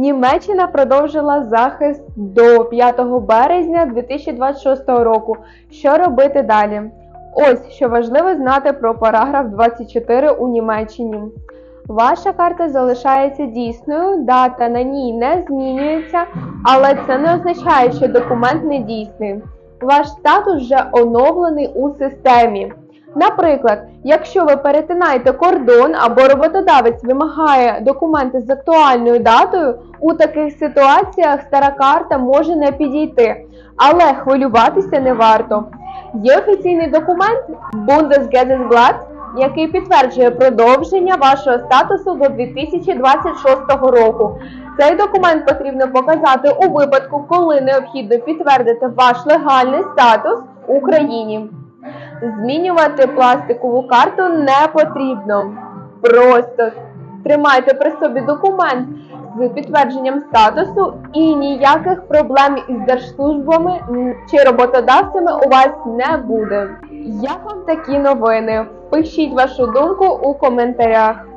Німеччина продовжила захист до 5 березня 2026 року. Що робити далі? Ось що важливо знати про параграф 24 у Німеччині. Ваша карта залишається дійсною, дата на ній не змінюється, але це не означає, що документ не дійсний. Ваш статус вже оновлений у системі. Наприклад, якщо ви перетинаєте кордон або роботодавець вимагає документи з актуальною датою, у таких ситуаціях стара карта може не підійти, але хвилюватися не варто. Є офіційний документ Bundesgesetzblatt, який підтверджує продовження вашого статусу до 2026 року. Цей документ потрібно показати у випадку, коли необхідно підтвердити ваш легальний статус в Україні. Змінювати пластикову карту не потрібно. Просто тримайте при собі документ з підтвердженням статусу і ніяких проблем із держслужбами чи роботодавцями у вас не буде. Як вам такі новини? Пишіть вашу думку у коментарях.